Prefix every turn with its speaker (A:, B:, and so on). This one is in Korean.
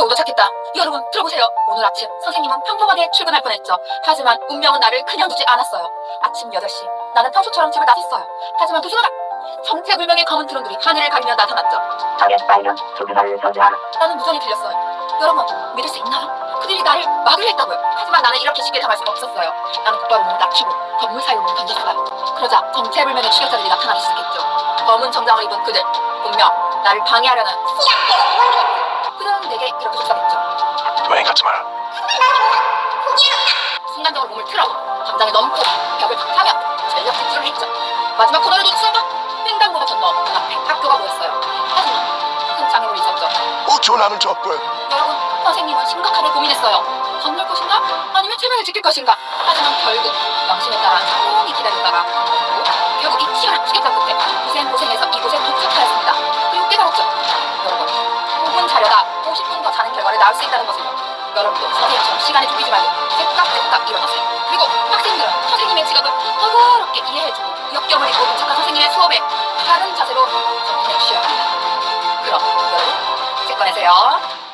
A: 겨우 도착했다. 여러분 들어보세요. 오늘 아침 선생님은 평범하게 출근할 뻔했죠. 하지만 운명은 나를 그냥 두지 않았어요. 아침 8시 나는 평소처럼 집을 나섰어요. 하지만 두 순간 정체불명의 검은 트론들이 하늘을 가리며 나타났죠.
B: 적의 빨간 투기를 서자
A: 나는 무전이 들렸어요. 여러분 믿을 수 있나요? 그들이 나를 막으려 했다고요. 하지만 나는 이렇게 쉽게 당할 수 없었어요. 나는 곧바로 몸을 낮추고 건물 사이로 몸을 던졌어요. 그러자 정체불명의 추격자들이 나타나기 시작했죠. 검은 정장을 입은 그들 분명 나를 방해하려는 그들은 내게 이렇게 속삭였죠.
C: 여행 가지 마라.
A: 순간적으로 몸을 틀어 담장에 넘고 벽을 박차며 전력 질주를 했죠. 마지막 코너를 놓은 순간 횡단보도 건너 앞에 학교가 보였어요. 하지만 큰 장애물이 있었죠.
C: 우천하는 적군.
A: 여러분, 선생님은 심각하게 고민했어요. 건널 것인가? 아니면 체면을 지킬 것인가? 하지만 결국 영심에 따라 5분 자려다 50분 더 자는 결과를 낳을 수 있다는 것을요. 여러분도 선생님처럼 시간에 쫓기지 말고 새깍새깍 일어나세요. 그리고 학생들은 선생님의 지각을 너그럽게 이해해주고 역경을 잊고 도착한 선생님의 수업에 바른 자세로 접근해 주셔야 합니다. 그럼 여러분, 제 꺼내세요.